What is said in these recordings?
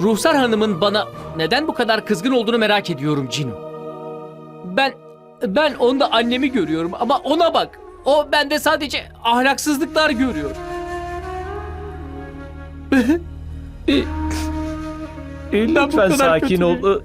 Ruhsar Hanım'ın bana neden bu kadar kızgın olduğunu merak ediyorum Cino. Ben ben onda annemi görüyorum ama ona bak. O bende sadece ahlaksızlıklar görüyor. E, bu lütfen kadar sakin kötü ol.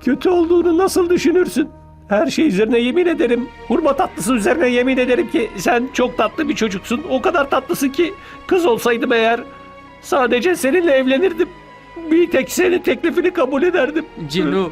Kötü olduğunu nasıl düşünürsün? Her şey üzerine yemin ederim. Hurma tatlısı üzerine yemin ederim ki sen çok tatlı bir çocuksun. O kadar tatlısın ki kız olsaydım eğer sadece seninle evlenirdim. Bir tek senin teklifini kabul ederdim. Cino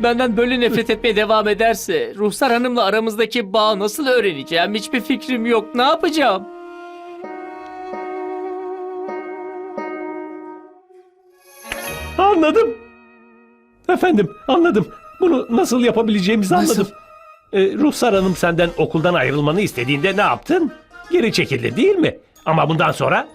benden böyle nefret etmeye devam ederse Ruhsar Hanım'la aramızdaki bağı nasıl öğreneceğim hiçbir fikrim yok. Ne yapacağım? Anladım. Efendim anladım. Bunu nasıl yapabileceğimizi Nasıl? anladım. Ee, Ruhsar Hanım senden okuldan ayrılmanı istediğinde ne yaptın? Geri çekildi değil mi? Ama bundan sonra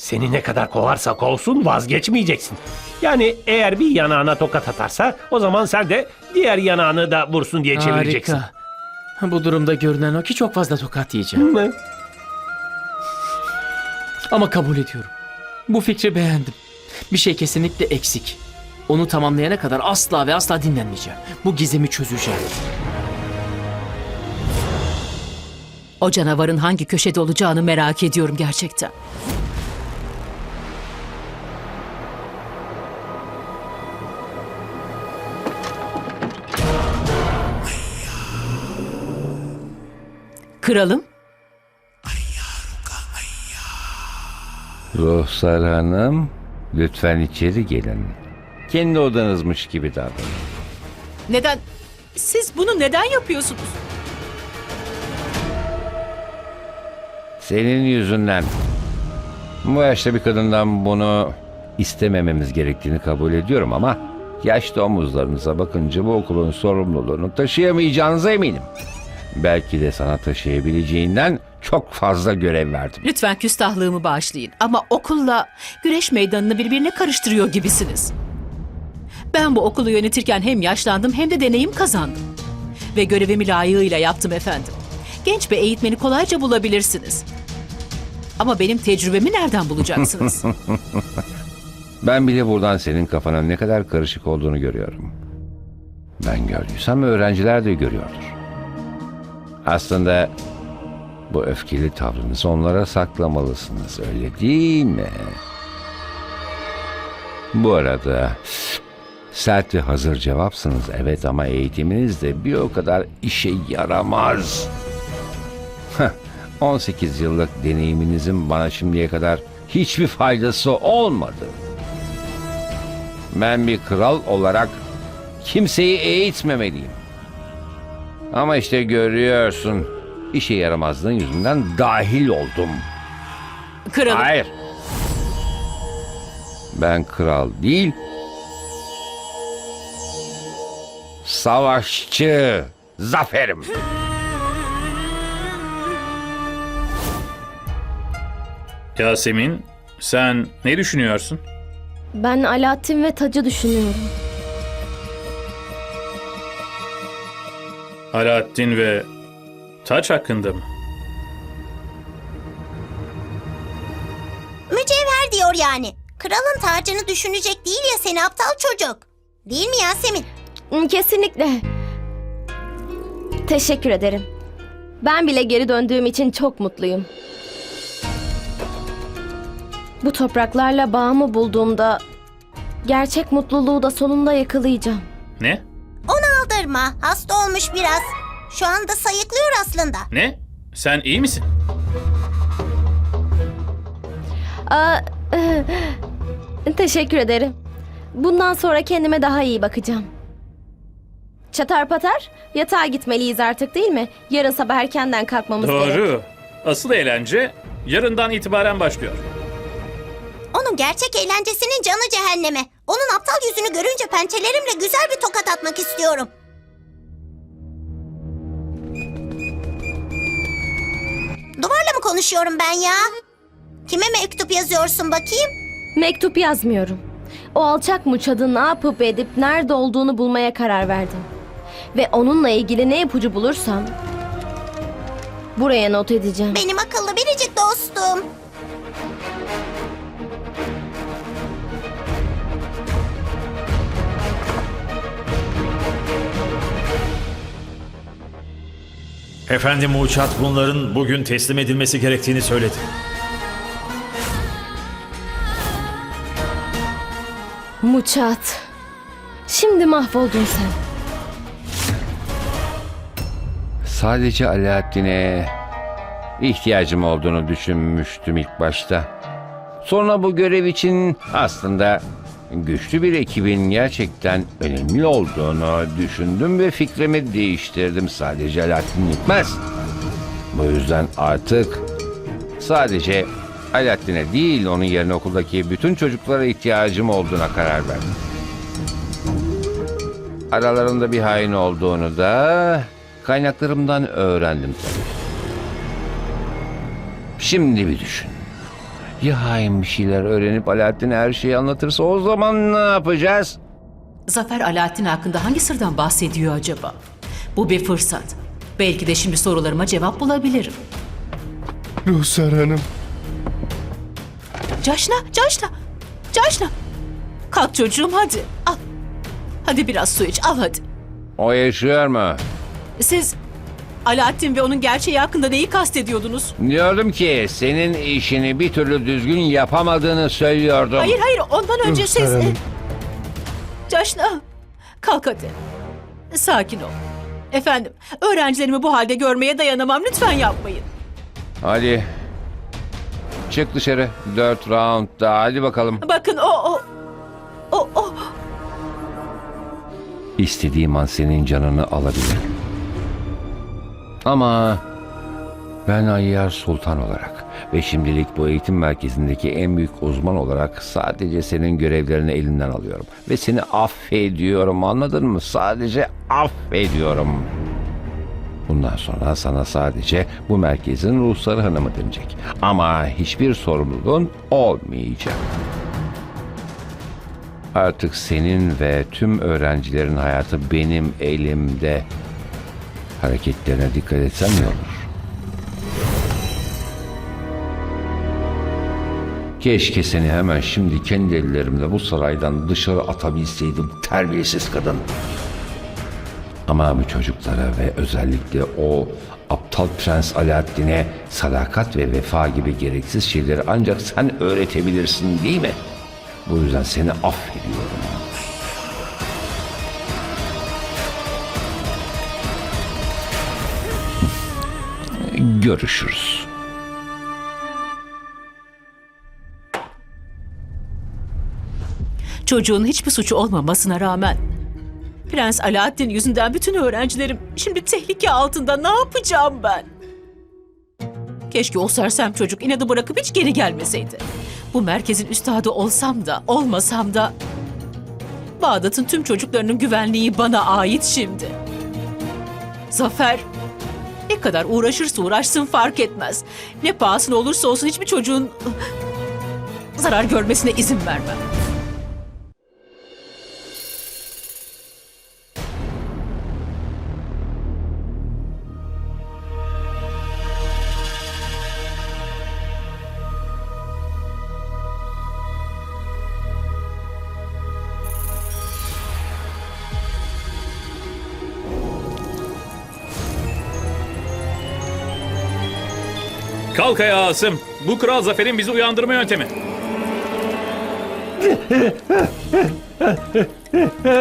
seni ne kadar kovarsak olsun vazgeçmeyeceksin. Yani eğer bir yanağına tokat atarsa o zaman sen de diğer yanağını da vursun diye çevireceksin. Harika. Bu durumda görünen o ki çok fazla tokat yiyeceğim. Ne? Ama kabul ediyorum. Bu fikri beğendim. Bir şey kesinlikle eksik. Onu tamamlayana kadar asla ve asla dinlenmeyeceğim. Bu gizemi çözeceğim. O canavarın hangi köşede olacağını merak ediyorum gerçekten. Kralım, Ruhsar Hanım, lütfen içeri gelin. Kendi odanızmış gibi davranın. neden? Siz bunu neden yapıyorsunuz? Senin yüzünden. Bu yaşta bir kadından bunu istemememiz gerektiğini kabul ediyorum ama yaşlı omuzlarınıza bakınca bu okulun sorumluluğunu taşıyamayacağınıza eminim. Belki de sana taşıyabileceğinden çok fazla görev verdim. Lütfen küstahlığımı bağışlayın ama okulla güreş meydanını birbirine karıştırıyor gibisiniz. Ben bu okulu yönetirken hem yaşlandım hem de deneyim kazandım. Ve görevimi layığıyla yaptım efendim. Genç bir eğitmeni kolayca bulabilirsiniz. Ama benim tecrübemi nereden bulacaksınız? Ben bile buradan senin kafanın ne kadar karışık olduğunu görüyorum. Ben gördüysem öğrenciler de görüyordur. Aslında bu öfkeli tavrınızı onlara saklamalısınız öyle değil mi? Bu arada sert ve hazır cevapsınız evet ama eğitiminiz de bir o kadar işe yaramaz. Heh, 18 yıllık deneyiminizin bana şimdiye kadar hiçbir faydası olmadı. Ben bir kral olarak kimseyi eğitmemeliyim. Ama işte görüyorsun işe yaramazlığın yüzünden dahil oldum. Kralım, Hayır. Ben kral değil. Savaşçı. Zaferim. Yasemin, sen ne düşünüyorsun? Ben Alaaddin ve tacı düşünüyorum. Alaaddin ve taç hakkında mı? Mücevher diyor yani. Kralın tacını düşünecek değil ya seni aptal çocuk. Değil mi Yasemin? Hmm, Kesinlikle. Teşekkür ederim. Ben bile geri döndüğüm için çok mutluyum. Bu topraklarla bağımı bulduğumda gerçek mutluluğu da sonunda yakalayacağım. Ne? Aldırma. Hasta olmuş biraz. Şu anda sayıklıyor aslında. Ne? Sen iyi misin? Aa, teşekkür ederim. Bundan sonra kendime daha iyi bakacağım. Çatar patar, yatağa gitmeliyiz artık değil mi? Yarın sabah erkenden kalkmamız gerek. Doğru. Asıl eğlence yarından itibaren başlıyor. Onun gerçek eğlencesinin canı cehenneme. Onun aptal yüzünü görünce pençelerimle güzel bir tokat atmak istiyorum. Konuşuyorum ben ya? Kime mektup yazıyorsun bakayım? Mektup yazmıyorum. O alçak muçadı ne yapıp edip nerede olduğunu bulmaya karar verdim. Ve onunla ilgili ne ipucu bulursam buraya not edeceğim. Benim akıllı biricik dostum. Efendim Uçat bunların bugün teslim edilmesi gerektiğini söyledi. Muçat. Şimdi mahvoldun sen. Sadece Alaaddin'e ihtiyacım olduğunu düşünmüştüm ilk başta. Sonra bu görev için aslında güçlü bir ekibin gerçekten önemli olduğunu düşündüm ve fikrimi değiştirdim. Sadece Alaaddin yetmez. Bu yüzden artık sadece Alaaddin'e değil onun yerine okuldaki bütün çocuklara ihtiyacım olduğuna karar verdim. Aralarında bir hain olduğunu da kaynaklarımdan öğrendim tabii. Şimdi bir düşün. Ya hain bir şeyler öğrenip Alaaddin'e her şeyi anlatırsa o zaman ne yapacağız? Zafer Alaaddin hakkında hangi sırdan bahsediyor acaba? Bu bir fırsat. Belki de şimdi sorularıma cevap bulabilirim. Ruhsar Hanım. Caşna, Caşna, Caşna. Kalk çocuğum hadi. Al. Hadi biraz su iç, al hadi. O yaşıyor mu? Siz Alaaddin ve onun gerçeği hakkında neyi kastediyordunuz? Diyordum ki senin işini bir türlü düzgün yapamadığını söylüyordum. Hayır hayır ondan önce siz... Caşna kalk hadi. Sakin ol. Efendim öğrencilerimi bu halde görmeye dayanamam lütfen yapmayın. Hadi. Çık dışarı. Dört round daha. Hadi bakalım. Bakın o o... O o... İstediğim an senin canını alabilirim. Ama ben Ayyar Sultan olarak ve şimdilik bu eğitim merkezindeki en büyük uzman olarak sadece senin görevlerini elinden alıyorum. Ve seni affediyorum anladın mı? Sadece affediyorum. Bundan sonra sana sadece bu merkezin ruhsarı hanımı denecek. Ama hiçbir sorumluluğun olmayacak. Artık senin ve tüm öğrencilerin hayatı benim elimde. Hareketlerine dikkat etsen iyi olur. Keşke seni hemen şimdi kendi ellerimle bu saraydan dışarı atabilseydim terbiyesiz kadın. Ama bu çocuklara ve özellikle o aptal prens Alaaddin'e sadakat ve vefa gibi gereksiz şeyleri ancak sen öğretebilirsin değil mi? Bu yüzden seni affediyorum. Görüşürüz. Çocuğun hiçbir suçu olmamasına rağmen Prens Alaaddin yüzünden bütün öğrencilerim şimdi tehlike altında ne yapacağım ben? Keşke o sersem çocuk inadı bırakıp hiç geri gelmeseydi. Bu merkezin üstadı olsam da olmasam da Bağdat'ın tüm çocuklarının güvenliği bana ait şimdi. Zafer ne kadar uğraşırsa uğraşsın fark etmez. Ne pahasına olursa olsun hiçbir çocuğun zarar görmesine izin vermem. Kalk ayağa Asım. Bu Kral Zafer'in bizi uyandırma yöntemi.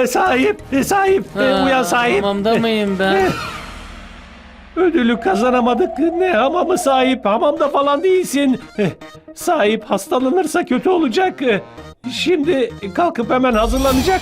Sahip, sahip, e, uyan sahip. Hamamda mıyım ben? Ödülü kazanamadık. Ne hamamı sahip? Hamamda falan değilsin. Sahip hastalanırsa kötü olacak. Şimdi kalkıp hemen hazırlanacak.